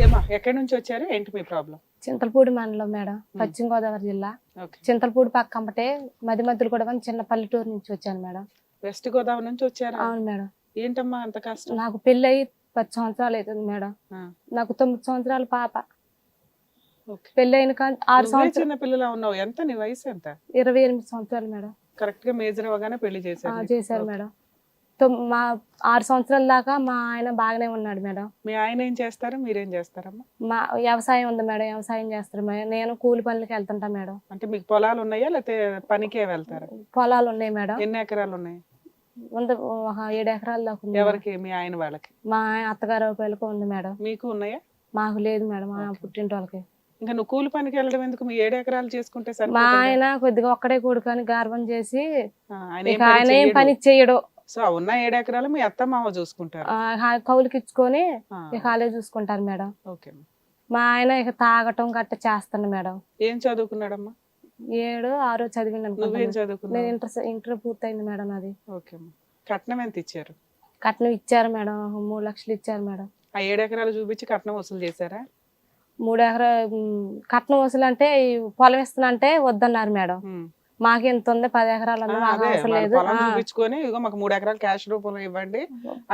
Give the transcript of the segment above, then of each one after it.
ఏమా ఎక్కడి నుంచి వచ్చారు? ఏంటి మీ ప్రాబ్లం? చింతలపూడి మండలం మేడం పశ్చిమ గోదావరి జిల్లా. చింతలపూడి పక్కంపటే మధ్య మధ్యలో కూడా చిన్న పల్లెటూరు నుంచి వచ్చాను మేడం. వెస్ట్ గోదావరి నుంచి వచ్చారా? అవును మేడం. ఏంటమ్మా అంత కష్టం? నాకు పెళ్ళి అయ్యి పది సంవత్సరాలు అవుతుంది మేడం. నాకు తొమ్మిది సంవత్సరాల పాప. ఓకే. పెళ్ళి అయిన కా- ఆరు సంవత్సరాలు పిల్లలా ఉన్నావు? ఎంత? నీ వయసు ఎంత? ఇరవై ఎనిమిది సంవత్సరాలు మేడం. కరెక్ట్గా మేజర్ అవగానే పెళ్ళి చేశారు. చేశారు. మేడం. మా ఆరు సంవత్సరాల దాకా మా ఆయన బాగానే ఉన్నాడు మేడం. మీ ఆయన ఏం చేస్తారు? మీరేం చేస్తారమ్మా? మా వ్యవసాయం ఉంది మేడం వ్యవసాయం చేస్తారు. మేడం నేను కూలి పనులకి వెళ్తుంటా మేడం. అంటే మీకు పొలాలు ఉన్నాయా? లేకపోతే పనికే వెళ్తారా? పొలాలు ఉన్నాయి మేడం. ఎన్ని ఎకరాలు ఉన్నాయి? ఉంది ఒక ఏడు ఎకరాల దాకా ఉంది. ఎవరికి? మీ ఆయన వాళ్ళకి? మా అత్తగారు పిల్లలకు ఉంది మేడం. మీకు ఉన్నాయా? మాకు లేదు మేడం మా పుట్టింటి వాళ్ళకి ఇంకా నువ్వు కూలి పనికి వెళ్ళడం ఎందుకు? మీ ఏడు ఎకరాలు చేసుకుంటే మా సరిపోతుందా? ఆయన కొద్దిగా ఒక్కడే కొడుకని గర్వం చేసి ఆయన ఏం. పని చేయడు. సో ఉన్న ఏడు ఎకరాలు మీ అత్త మామ చూసుకుంటారు. కౌలుకి ఇచ్చుకొని ఇక వాళ్ళే చూసుకుంటారు మేడం. ఓకే. మా ఆయన ఇక తాగటం గట్ట చేస్తాను మేడం. ఏం చదువుకున్నాడమ్మా? ఏడు ఆరో నేను చదువుకున్నావు? ఇంటర్ ఇంటర్ పూర్తయింది మేడం అది. ఓకే కట్నం ఎంత ఇచ్చారు? కట్నం ఇచ్చారు మేడం మూడు లక్షలు ఇచ్చారు మేడం. ఆ ఏడు ఎకరాలు చూపించి కట్నం వసూలు చేశారా? మూడు ఎకరా కట్నం వసూలు అంటే పొలం ఇస్తున్నా అంటే వద్దన్నారు మేడం. మాకు ఎంత ఉంది పది ఎకరాలు ఉంది మాకు అవసరం లేదు. చూపించుకొని మాకు మూడు ఎకరాలు క్యాష్ రూపంలో ఇవ్వండి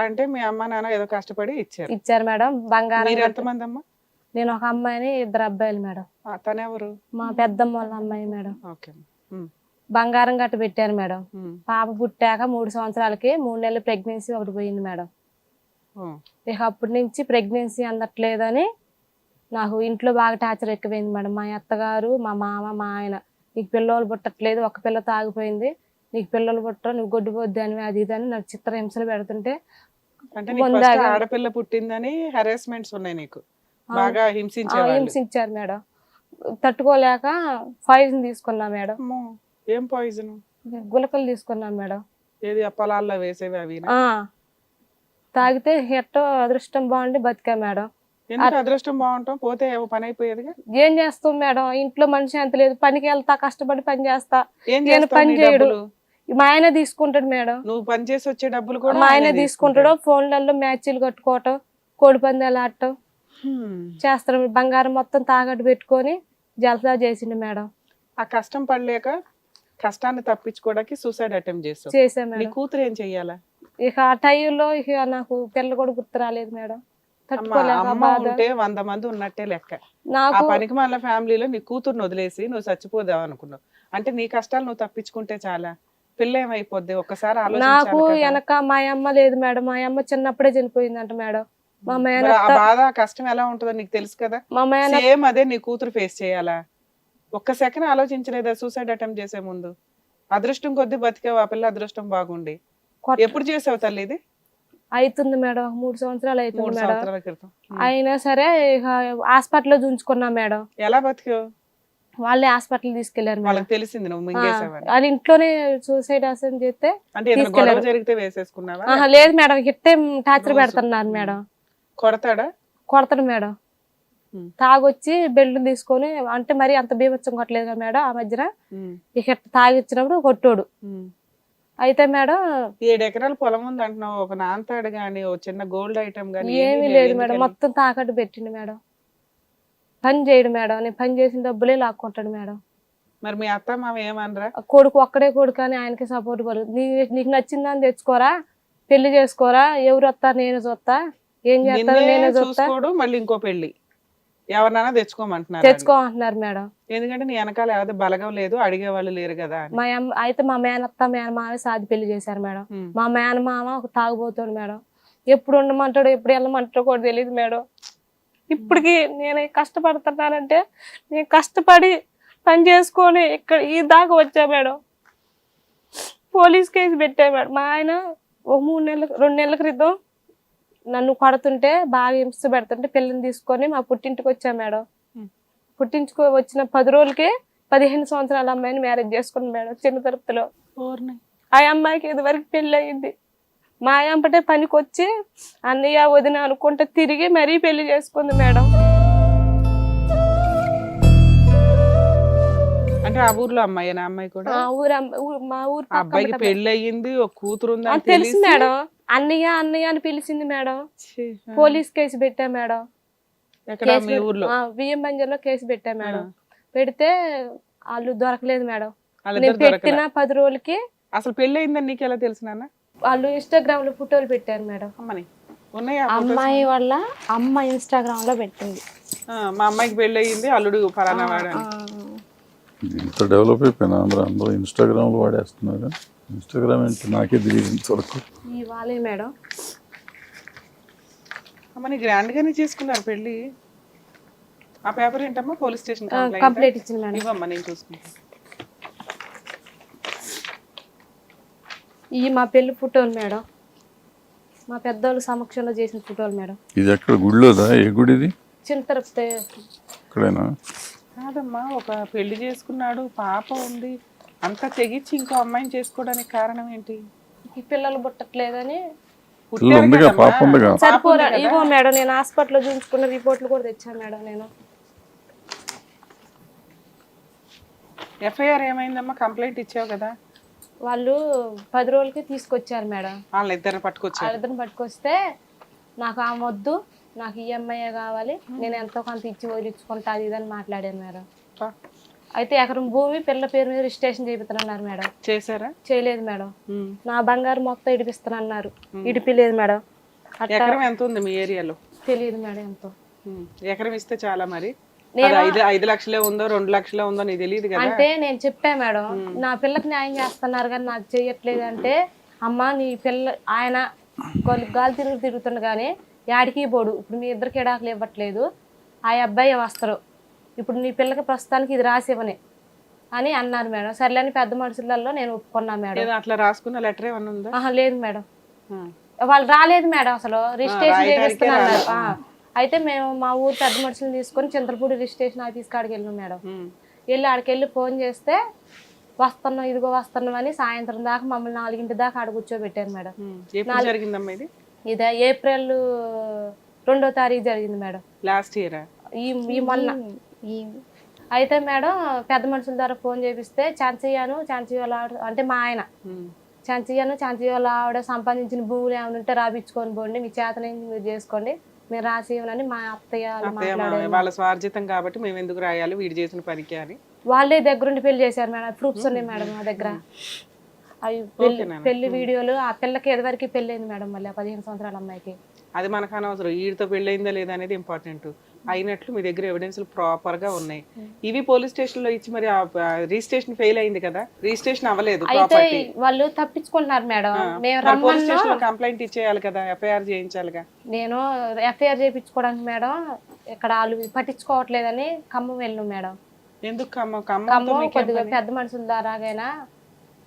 అంటే మీ అమ్మ నాన్న ఏదో కష్టపడి ఇచ్చారు. ఇచ్చారు మేడం. బంగారం ఎంతమంది అమ్మా నేను ఒక అమ్మాయిని ఇద్దరు అబ్బాయిలు మేడం. తనెవరు? మా పెద్దమ్మ వాళ్ళ అమ్మాయి మేడం. బంగారం గట్ట పెట్టారు మేడం. పాప పుట్టాక మూడు సంవత్సరాలకి మూడు నెలలు ప్రెగ్నెన్సీ ఒకటి పోయింది మేడం. ఇక అప్పటి నుంచి ప్రెగ్నెన్సీ అందట్లేదని నాకు ఇంట్లో బాగా టార్చర్ ఎక్కువైంది మేడం. మా అత్తగారు మా మామ మా ఆయన. నీకు పిల్లలు పుట్టట్లేదు ఒక పిల్ల తాగిపోయింది నీకు పిల్లలు పుట్టరు నువ్వు గొడ్డుపోద్ది అని అది ఇది అని నాకు చిత్ర హింసలు పెడుతుంటే ఆడపిల్ల పుట్టిందని హెరాస్మెంట్స్ ఉన్నాయి నీకు. బాగా హింసించారు మేడం. తట్టుకోలేక పాయిజన్ తీసుకున్నా మేడం. ఏం పాయిజన్ గులకలు తీసుకున్నా మేడం. ఏది పొలాల్లో వేసేవి అవి తాగితే ఎట్టో అదృష్టం బాగుండి బతికా మేడం. అదృష్టం బాగుంటాం? పోతే పని అయిపోయేదిగా? ఏం చేస్తాం మేడం? ఇంట్లో మనిషి అంత లేదు. పనికి వెళ్తా కష్టపడి పని చేస్తా. నేను పని చేయడు. మా ఆయన తీసుకుంటాడు మేడం. నువ్వు పని చేసి వచ్చే డబ్బులు కూడా మా ఆయన తీసుకుంటాడు. ఫోన్లలో మ్యాచ్లు కట్టుకోవటం కోడి పందాలు ఆడటం. చేస్తాడు బంగారం మొత్తం తాకట్టు పెట్టుకొని జలసా చేసిండు మేడం. ఆ కష్టం పడలేక కష్టాన్ని తప్పించుకోవడానికి సూసైడ్ అటెంప్ట్ చేస్తావు చేసా కూతురు ఏం చెయ్యాలా? ఇక ఆ టైంలో ఇక నాకు పిల్ల కూడా గుర్తు రాలేదు మేడం. అమ్మ ఉంటే వంద మంది ఉన్నట్టే లెక్క. ఆ నాకు పనికి మళ్ళీ ఫ్యామిలీలో నీ కూతుర్ని వదిలేసి నువ్వు చచ్చిపోదావు అనుకున్నావు. అంటే నీ కష్టాలు నువ్వు తప్పించుకుంటే చాలా. పిల్ల ఏమైపోద్ది ఒక్కసారి నాకు. వెనక మా అమ్మ లేదు మేడం. మా అమ్మ చిన్నప్పుడే చనిపోయిందంట మేడం. మా బాధ కష్టం ఎలా ఉంటుందో నీకు తెలుసు కదా? మా సేమ్ అదే నీ కూతురు ఫేస్ చేయాలా? ఒక్క సెకండ్ ఆలోచించలేదా? సూసైడ్ అటెంప్ట్ చేసే ముందు. అదృష్టం కొద్ది బతికావు ఆ పిల్ల అదృష్టం బాగుండి. ఎప్పుడు చేసావు తల్లి ఇది? అవుతుంది మేడం. మూడు సంవత్సరాలు అవుతుంది మేడం. అయినా సరే హాస్పిటల్లో చూంచుకున్నా మేడం. ఎలా బతికావు? వాళ్ళే హాస్పిటల్ తీసుకెళ్ళారు వాళ్ళకి తెలిసింది వాళ్ళ ఇంట్లోనే సూసైడ్ అసలు చేస్తే ఆహా, లేదు మేడం. ఇట్టే టార్చర్. పెడుతున్నారు మేడం. కొడతాడా? కొడతాడు మేడం. తాగొచ్చి బెల్ట్ తీసుకొని అంటే మరి అంత బీభత్సం కొట్టలేదు కదా మేడం ఆ మధ్యన. ఇక తాగిచ్చినప్పుడు కొట్టోడు. అయితే మేడం ఏడు ఎకరాల పొలం ఉంది అంటున్నావు. ఒక నాంతాడు గాని ఓ చిన్న గోల్డ్ ఐటమ్ గాని ఏమీ లేదు మేడం. మొత్తం తాకట్టు పెట్టిండు మేడం. పని చేయడు మేడం. నేను పని చేసిన డబ్బులే లాక్కుంటాడు మేడం. మరి మీ అత్త మామ ఏమనరా? ఆ కొడుకు ఒక్కడే కొడుకు అని ఆయనకి సపోర్ట్ నీ నీకు నచ్చిందని తెచ్చుకోరా? పెళ్ళి చేసుకోరా? ఎవరు వస్తా నేను చూస్తా. ఏం చేస్తారో నిన్నే నేనే చూస్తా. మళ్ళీ ఇంకో పెళ్ళి ఎవరినైనా తెచ్చుకోమంటున్నారు తెచ్చుకో అంటున్నారు మేడం. ఎందుకంటే నీ వెనకాల ఏదో బలగం లేదు అడిగే వాళ్ళు లేరు కదా మా అమ్మ అయితే మా మేనత్త మేనమావ సాది పెళ్ళి చేశారు మేడం. మా మేనమామ ఒక తాగుబోతాడు మేడం. ఎప్పుడు ఉండమంటాడో ఎప్పుడు వెళ్ళమంటాడో కూడా తెలియదు మేడం. ఇప్పటికి నేను కష్టపడుతున్నానంటే నేను కష్టపడి పని చేసుకొని ఇక్కడ ఈ దాకా వచ్చా మేడం. పోలీస్ కేసు పెట్టా మేడం. మా ఆయన ఒక మూడు నెలల రెండు నెలల క్రితం నన్ను కొడుతుంటే బాగా హింస పెడుతుంటే పిల్లని తీసుకొని మా పుట్టింటికి వచ్చా మేడం. పుట్టించుకో వచ్చిన పది రోజులకే పదిహేను సంవత్సరాల అమ్మాయిని మ్యారేజ్ చేసుకుని మేడం చిన్న తరపులో. ఓర్ని. ఆ అమ్మాయికి ఇదివరకు పెళ్ళి అయింది మా అయ్యంపటే పనికి వచ్చి అన్నయ్య వదిన అనుకుంటే తిరిగి మరీ పెళ్ళి చేసుకుంది మేడం. అంటే ఆ ఊర్లో అమ్మాయి అమ్మాయి కూడా? మా ఊరు మా ఊరు అబ్బాయికి పెళ్ళి అయ్యింది ఒక కూతురు ఉంది తెలిసి- మేడం. అన్నయ్య అన్నయ్య అని పిలిచింది మేడం. పోలీస్ కేసు పెట్టా మేడం. బియ్యం బంజర్లో కేసు పెట్టా మేడం. పెడితే వాళ్ళు దొరకలేదు మేడం. నేను పెట్టిన పది రోజులకి అసలు పెళ్ళి అయిందని నీకు ఎలా వాళ్ళు ఇన్స్టాగ్రామ్లో ఫోటోలు పెట్టారు మేడం. అమ్మని? అమ్మాయి వల్ల అమ్మ ఇన్స్టాగ్రామ్లో పెట్టింది. మా అమ్మాయికి పెళ్ళి అయ్యింది అల్లుడు ఫలానా వాడని ఇంత డెవలప్ అయిపోయినా అందరూ అందరూ ఇన్స్టాగ్రామ్లో వాడేస్తున్నారు. ఇన్స్టాగ్రామ్ ఏంటి? నాకే తెలియదు ఇంతవరకు ఈ వాళ్ళే మేడం. అమ్మని గ్రాండ్ గానే చేసుకున్నారు పెళ్ళి ఆ పేపర్ ఏంటమ్మా? Police station complaint? ఇచ్చింది మేడం. ఇవ్వమ్మా నేను చూసుకుంటాను ఈ మా పెళ్ళి ఫోటోలు మేడం. మా పెద్దోళ్ళ సమక్షంలో చేసిన ఫోటోలు మేడం. ఇది ఎక్కడ గుడిలోదా ఏ గుడి ఇది చిన్న తిరుపతి ఇక్కడేనా? కాదమ్మా ఒక పెళ్ళి చేసుకున్నాడు పాప ఉంది. అంతా తెగించి ఇంకో అమ్మాయిని చేసుకోవడానికి కారణం ఏంటి? ఈ పిల్లలు పుట్టట్లేదని. పిల్లలు పుట్టారు ఉందిగా కదమ్మా. పాప ఉందిగా సరిపోరా ఇగో మేడం నేను హాస్పిటల్లో చూపించుకున్న రిపోర్ట్లు కూడా తెచ్చాను మేడం నేను. ఎఫ్ఐఆర్ ఏమైందమ్మా? కంప్లైంట్ ఇచ్చావు కదా. వాళ్ళు పది రోజులకి తీసుకొచ్చారు మేడం. వాళ్ళని ఇద్దరిని పట్టుకొచ్చారు. వాళ్ళిద్దరిని పట్టుకొస్తే నాకు ఆ వద్దు. నాకు ఈఎంఐ కావాలి. నేను ఎంతో కొంత ఇచ్చి వదిలించుకుంటా అది ఇదని మాట్లాడాను మేడం. అయితే ఎకరం భూమి పిల్ల పేరు మీద రిజిస్ట్రేషన్ చేపిస్తున్నారు మేడం. చేశారా? చేయలేదు మేడం. ఉమ్. నా బంగారు మొత్తం ఇడిపిస్తానన్నారు. ఇడిపిలేదు మేడం. ఎకరం ఎంత ఉంది మీ ఏరియాలో? తెలియదు మేడం ఎంతో. ఎకరం ఇస్తే చాలా మరి. ఐదు లక్షలే ఉందో రెండు లక్షలే ఉందో నీకు తెలియదు కదా? అంటే నేను చెప్పా మేడం నా పిల్లకి న్యాయం చేస్తున్నారు కానీ నాకు చెయ్యట్లేదు అంటే అమ్మ నీ పిల్ల ఆయన గాలి తిరుగు తిరుగుతుండు కానీ యాడికి పోడు. ఇప్పుడు మీ ఇద్దరికి ఎడాకులు ఇవ్వట్లేదు. ఆ అబ్బాయి వస్తారు. ఇప్పుడు నీ పిల్లకి ప్రస్తుతానికి ఇది రాసి ఇవ్వని అని అన్నారు మేడం. సర్లేని పెద్ద మనుషులలో నేను ఒప్పుకున్నా మేడం. అట్లా రాసుకున్న లెటర్ ఏమన్నా ఉందా? లేదు మేడం. వాళ్ళు రాలేదు మేడం అసలు. రిజిస్ట్రేషన్ చేపిస్తున్నారు. అయితే మేము మా ఊరు పెద్ద మనుషులు తీసుకొని చింతలపూడి రిజిస్ట్రేషన్ ఆఫీస్ కాడికి వెళ్ళినాం మేడం. వెళ్ళి ఆడికి వెళ్ళి ఫోన్ చేస్తే వస్తున్నాం ఇదిగో వస్తున్నాం అని సాయంత్రం దాకా మమ్మల్ని నాలుగింటి దాకా ఆడ కూర్చోబెట్టారు మేడం. జరిగిందమ్మా ఇది? ఇదే ఏప్రిల్ రెండో తారీఖు జరిగింది మేడం. లాస్ట్ ఇయరా? ఈ మొన్న. అయితే మేడం పెద్ద మనుషుల ద్వారా ఫోన్ చేపిస్తే చాన్సయ్యాను చాన్సయ్యాల అంటే మా ఆయన. చాన్సయ్యాను చాన్సయ్యాల ఆవిడ సంపాదించిన భూములు ఏమైనా ఉంటే రాపించుకొని పోండి మీ చేతనైంది మీరు చేసుకోండి మీరు రాసి ఇవ్వనని మా అత్తయ్య వాళ్ళు వాళ్ళ స్వార్జితం కాబట్టి మేము ఎందుకు రాయాలి? వీడు చేసిన పనికి అని. వాళ్ళే దగ్గరుండి పెళ్ళి చేశారు మేడం. ప్రూఫ్స్ ఉన్నాయి మేడం మా దగ్గర. అవి పెళ్ళి వీడియోలు ఆ పిల్లకి ఎదవరికి పెళ్ళి అయింది మేడం మళ్ళీ పదిహేను సంవత్సరాల అమ్మాయికి? అది మనకు అనవసరం. వీడితో పెళ్ళయిందా లేదా అనేది ఇంపార్టెంట్ అయినట్లు మీ దగ్గర ఎవిడెన్స్ ప్రాపర్గా ఉన్నాయి. ఇవి పోలీస్ స్టేషన్లో ఇచ్చి మరి రిజిస్ట్రేషన్ ఫెయిల్ అయింది కదా? రిజిస్ట్రేషన్ అవ్వలేదు అయితే వాళ్ళు తప్పించుకుంటున్నారు మేడం. మేము పోలీస్ స్టేషన్లో కంప్లైంట్ ఇచ్చేయాలి కదా? ఎఫ్ఐఆర్ చేయించాలిగా? నేను ఎఫ్ఐఆర్ చేయించుకోవడానికి మేడం ఇక్కడ వాళ్ళు పట్టించుకోవట్లేదని ఖమ్మం వెళ్ళినాం మేడం. ఎందుకు మీకేం కొద్దిగా పని? పెద్ద మనుషుల ద్వారాగైనా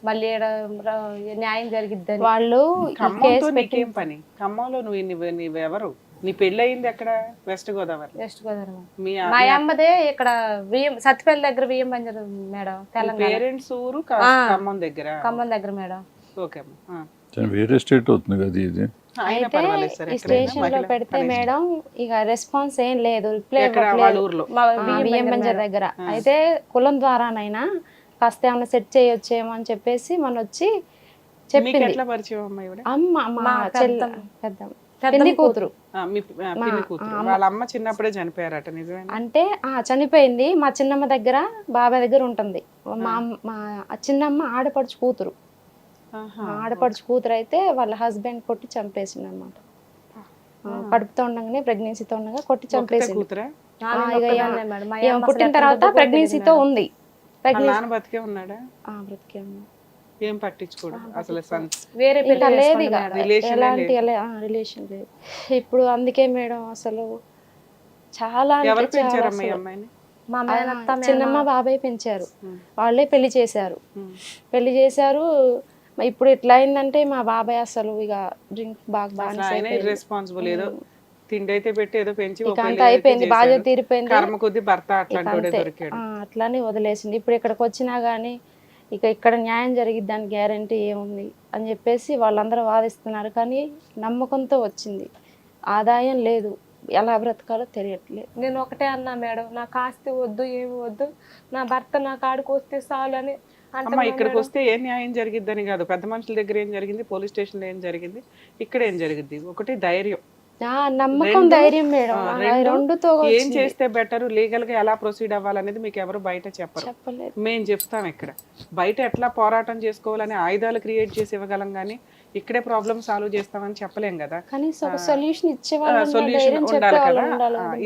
మళ్ళీ ఈడ ర- న్యాయం జరిగిద్దని. వాళ్ళు ఈ ఖమ్మంతో కేసు పెట్టి నీకేం పని? ఖమ్మంలో నువ్వు నువ్వు నువ్వెవరు నీ పెళ్ళి అయింది ఎక్కడ? వెస్ట్ గోదావరి. వెస్ట్ గోదావరి. మీ మా అమ్మదే ఇక్కడ బియ్యం సత్తిపల్లి దగ్గర బియ్యం పంజరు మేడం తెలంగాణ. పేరెంట్స్ ఊరు క- ఆ. ఖమ్మం దగ్గర? ఖమ్మం దగ్గర మేడం. ఓకే అమ్మా. ఆ. కానీ వేరే స్టేట్ అవుతుంది కదా ఇది. అయితే ఈ స్టేషన్లో పెడితే. మేడం ఇక రెస్పాన్స్ ఏం లేదు రిప్లై. దగ్గర అయితే కులం ద్వారానైనా కాస్త ఏమైనా సెట్ చేయొచ్చేమో అని చెప్పేసి మన వచ్చి మీకు చెప్పింది ఎట్లా పరిచయం అమ్మా మా చెల్ల. పెద్ద పెళ్ళి కూతురు. ఆ, మీ ఆ, పిన్ని కూతురు. వాళ్ళ అమ్మ చిన్నప్పుడే చనిపోయారట అంటే ఆ చనిపోయింది. మా చిన్నమ్మ దగ్గర బాబాయ్ దగ్గర ఉంటుంది. మా అమ్మ- మా చిన్నమ్మ ఆడపడుచు కూతురు. ఆడపడుచు కూతురు అయితే వాళ్ళ హస్బెండ్ కొట్టి చంపేసింది అనమాట కడుపుతో ఉండగానే ప్రెగ్నెన్సీతో ఉండగా కొట్టి చంపేసింది పుట్టిన తర్వాత ప్రెగ్నెన్సీతో ఉంది. ఉన్నాడా? బ్రతికే ఉంది ఏం పట్టించుకోడు అసలు. వేరే లేదు ఎలాంటి. రిలేషన్ లేదు. ఇప్పుడు అందుకే మేడం అసలు చాలా మా చిన్నమ్మ బాబాయ్ పెంచారు. వాళ్ళే పెళ్ళి చేశారు. పెళ్ళి చేశారు. ఇప్పుడు ఎట్లా అయిందంటే మా బాబాయ్ అసలు ఇక డ్రింక్ బాగా బాగా ఏదో తిండి అయితే పెట్టి ఏదో పెంచి ఓ ఇక పెళ్ళి అంతా అయితే అయిపోయింది బాధ్యత చేశారు. తీరిపోయింది. కర్మ కొద్ది భర్త అట్లానే వదిలేసింది ఇప్పుడు ఇక్కడికి వచ్చినా గానీ ఇక ఇక్కడ న్యాయం జరిగిద్ది దాని గ్యారంటీ ఏముంది అని చెప్పేసి వాళ్ళందరూ వాదిస్తున్నారు. కానీ నమ్మకంతో వచ్చింది. ఆదాయం లేదు. ఎలా బ్రతకాలో తెలియట్లేదు. నేను ఒకటే అన్నా మేడం నాకు ఆస్తి వద్దు ఏమి వద్దు నా భర్త నా కాడికి వస్తే చాలు అని అమ్మ ఇక్కడికి. వస్తే ఏం న్యాయం జరిగిద్దని కాదు. పెద్ద మనుషుల దగ్గర ఏం జరిగింది? పోలీస్ స్టేషన్లో ఏం జరిగింది? ఇక్కడ ఏం జరిగింది? ఒకటి ధైర్యం. నమ్మకం ధైర్యం మేడం. ఏం. చేస్తే బెటర్ లీగల్గా ఎలా ప్రొసీడ్ అవ్వాలనేది మీకు ఎవరు బయట చెప్పరు. మేము చెప్తాం ఇక్కడ. బయట ఎట్లా పోరాటం చేసుకోవాలని ఆయుధాలు క్రియేట్ చేసి ఇవ్వగలం కానీ ఇక్కడే ప్రాబ్లమ్ సాల్వ్ చేస్తామని చెప్పలేం కదా. సొల్యూషన్ సొల్యూషన్ ఉండాలి కదా.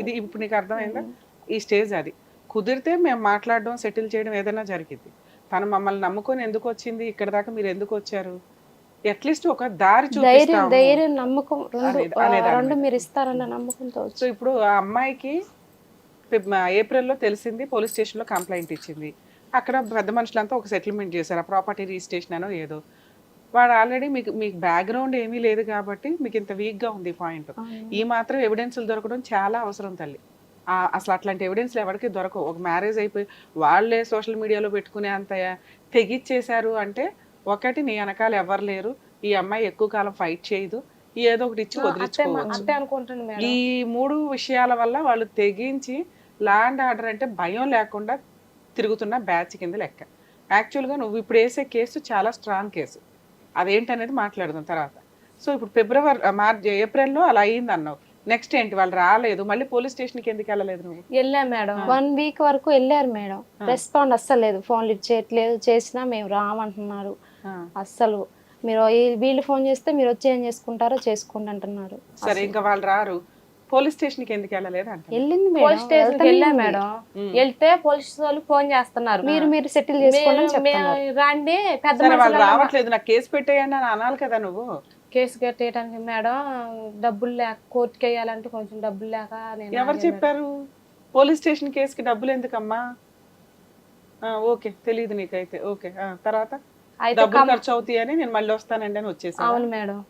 ఇది ఇప్పుడు నీకు అర్థమైందా? ఈ స్టేజ్ అది. కుదిరితే మేము మాట్లాడడం సెటిల్ చేయడం ఏదైనా జరిగింది తను మమ్మల్ని నమ్ముకొని ఎందుకు వచ్చింది? ఇక్కడ దాకా మీరు ఎందుకు వచ్చారు? అట్లీస్ట్ ఒక దారి ధైర్యం నమ్మకం రెండు మీరు ఇస్తారన్న నమ్మకంతో సో ఇప్పుడు ఆ అమ్మాయికి ఏప్రిల్లో తెలిసింది పోలీస్ స్టేషన్లో కంప్లైంట్ ఇచ్చింది. అక్కడ పెద్ద మనుషులంతా ఒక సెటిల్మెంట్ చేశారు. ఆ ప్రాపర్టీ రిజిస్ట్రేషన్ అనో ఏదో. వాడు ఆల్రెడీ మీకు మీకు బ్యాక్గ్రౌండ్ ఏమీ లేదు కాబట్టి మీకు ఇంత వీక్గా ఉంది పాయింట్. ఈ మాత్రం ఎవిడెన్స్లు దొరకడం చాలా అవసరం తల్లి. అసలు అట్లాంటి ఎవిడెన్స్లు ఎవరికి దొరకవు. ఒక మ్యారేజ్ అయిపోయి వాళ్ళే సోషల్ మీడియాలో పెట్టుకునే అంత తెగిచ్చేశారు అంటే ఒకటి నీ వెనకాల ఎవరు లేరు. ఈ అమ్మాయి ఎక్కువ కాలం ఫైట్ చేయదు. ఏదో ఒకటి ఇచ్చి వదిలించుకోవచ్చు. ఈ మూడు విషయాల వల్ల వాళ్ళు తెగించి ల్యాండ్ ఆర్డర్ అంటే భయం లేకుండా తిరుగుతున్న బ్యాచ్ కింద లెక్క. యాక్చువల్గా నువ్వు ఇప్పుడు వేసే కేసు చాలా స్ట్రాంగ్ కేసు. అదేంటనేది మాట్లాడదాం తర్వాత. సో ఇప్పుడు ఫిబ్రవరి మార్చ్ ఏప్రిల్లో అలా అయ్యింది అన్నావు నెక్స్ట్ ఏంటి? వాళ్ళు రాలేదు. మళ్ళీ పోలీస్ స్టేషన్కి ఎందుకు వెళ్ళలేదు నువ్వు? వెళ్ళా మేడం. వన్ వీక్ వరకు వెళ్ళారు మేడం. రెస్పాండ్ అస్సలు లేదు ఫోన్ లిఫ్ట్ చేయట్లేదు. చేసినా మేము రామంటున్నారు. అస్సలు మీరు వీళ్ళు ఫోన్ చేస్తే మీరు వచ్చి ఏం చేసుకుంటారో చేసుకోండి అంటున్నారు. సరే ఇంకా వాళ్ళు రారు. పోలీస్ స్టేషన్కి ఎందుకు వెళ్ళలేదు అంటే వెళ్ళింది పోలీస్ స్టేషన్ వెళ్ళా. మేడం. వెళ్తే పోలీస్ వాళ్ళు ఫోన్ చేస్తున్నారు. మీరు మీరు సెటిల్ చేసుకోండి రండి. పెద్ద వాళ్ళు రావట్లేదు. నాకు కేసు పెట్టేయండి అని అనాలి కదా నువ్వు? కేసు కట్టేయడానికి మేడం డబ్బులు లేక కోర్టుకి వేయాలంటే కొంచెం డబ్బులు లేక నేను ఎవరు ఆగాను చెప్పారు? పోలీస్ స్టేషన్ కేసుకి డబ్బులు ఎందుకమ్మా? ఆ, ఓకే తెలియదు నీకైతే. ఓకే ఆ, తర్వాత? అయితే డబ్బులు కమ్- ఖర్చు అవుతాయని నేను మళ్ళీ వస్తానండి అని వచ్చేసాను అవును మేడం.